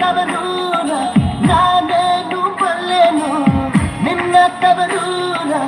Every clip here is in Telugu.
కబరూరా నా నేను పల్లెను నిన్న కబరూరా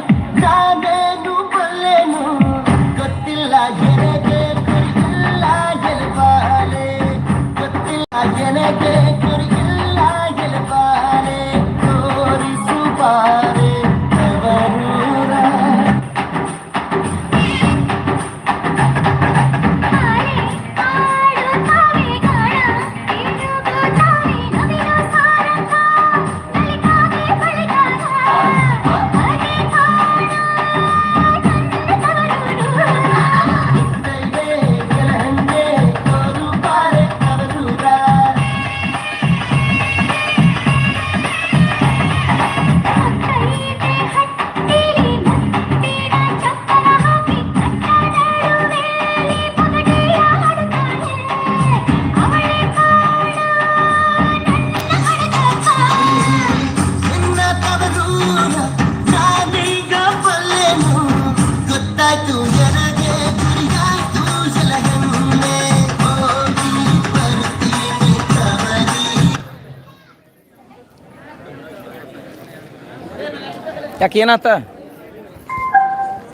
ಯಾಕೆ ಏನಾತ